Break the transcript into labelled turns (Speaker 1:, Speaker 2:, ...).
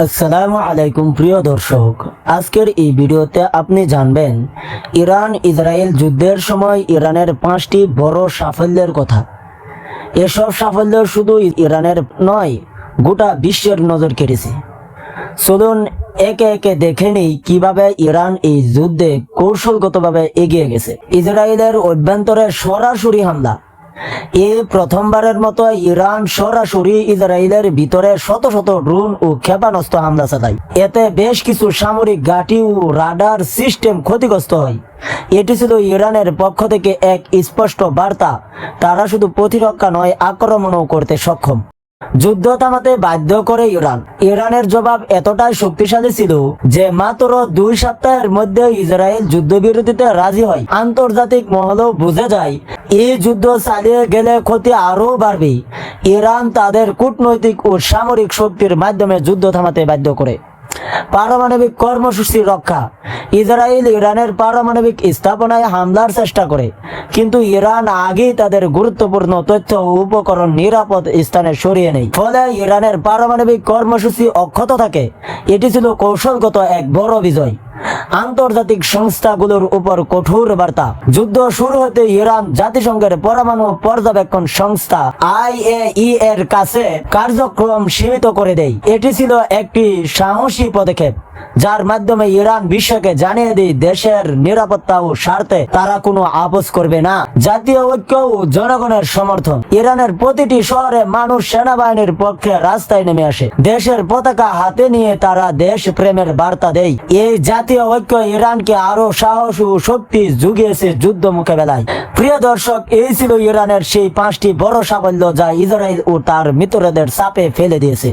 Speaker 1: আসসালামু আলাইকুম প্রিয় দর্শক, আজকের এই ভিডিওতে আপনি জানবেন, ইরান ইসরায়েল যুদ্ধের সময় ইরানের পাঁচটি বড় সাফল্যের কথা। এসব সাফল্য শুধু ইরানের নয়, গোটা বিশ্বের নজর কেড়েছে। চলুন একে একে দেখে নেই কীভাবে ইরান এই যুদ্ধে কৌশলগতভাবে এগিয়ে গেছে। ইসরায়েলের অভ্যন্তরে সরাসরি হামলা এ প্রথমবারের মতো ইরান সরাসরি ইসরায়েলের ভিতরে শত শত ড্রোন ও ক্ষেপণাস্ত্র হামলা চালায়। এতে বেশ কিছু সামরিক ঘাঁটি ও রাডার সিস্টেম ক্ষতিগ্রস্ত হয়। এটি ছিল ইরানের পক্ষ থেকে এক স্পষ্ট বার্তা। তারা শুধু প্রতিরক্ষা নয়, আক্রমণও করতে সক্ষম। যুদ্ধ থামাতে বাধ্য করে ইরান। ইরানের জবাব এতটাই শক্তিশালী ছিল যে মাত্র দুই সপ্তাহের মধ্যে ইসরায়েল যুদ্ধবিরতিতে রাজি হয়। আন্তর্জাতিক মহলেও বুঝে যায়, এই যুদ্ধ চালিয়ে গেলে ক্ষতি আরও বাড়বে। ইরান তাদের কূটনৈতিক ও সামরিক শক্তির মাধ্যমে যুদ্ধ থামাতে বাধ্য করে। পারমাণবিক কর্মসূচি রক্ষা। ইসরায়েল ইরানের পারমাণবিক স্থাপনায় হামলার চেষ্টা করে, কিন্তু ইরান আগেই তাদের গুরুত্বপূর্ণ তথ্য ও উপকরণ নিরাপদ স্থানে সরিয়ে নেয়। ফলে ইরানের পারমাণবিক কর্মসূচি অক্ষত থাকে। এটি ছিল কৌশলগত এক বড় বিজয়। আন্তর্জাতিক সংস্থাগুলোর উপর কঠোর বার্তা। যুদ্ধ শুরু হতে ইরান জাতিসংঘের পরমাণু পর্যবেক্ষণ সংস্থা আইএই এর কাছে কার্যক্রম সীমিত করে দেয়। এটি ছিল একটি সাহসী পদক্ষেপ, যার মাধ্যমে ইরান বিশ্বকে জানিয়ে দেয় দেশের নিরাপত্তা ও স্বার্থে তারা কোনো আপোষ করবে না। জাতীয় ঐক্য ও জনগণের সমর্থন। ইরানের প্রতিটি শহরে মানুষ সেনাবাহিনীর পক্ষে রাস্তায় নেমে আসে। দেশের পতাকা হাতে নিয়ে তারা দেশ প্রেমের বার্তা দেয়। এই জাতীয় ঐক্য ইরানকে আরও সাহস ও শক্তি জুগিয়েছে যুদ্ধ মোকাবেলায়। প্রিয় দর্শক, এই ছিল ইরানের সেই পাঁচটি বড় সাফল্য যা ইসরায়েল ও তার মিত্রদের চাপে ফেলে দিয়েছে।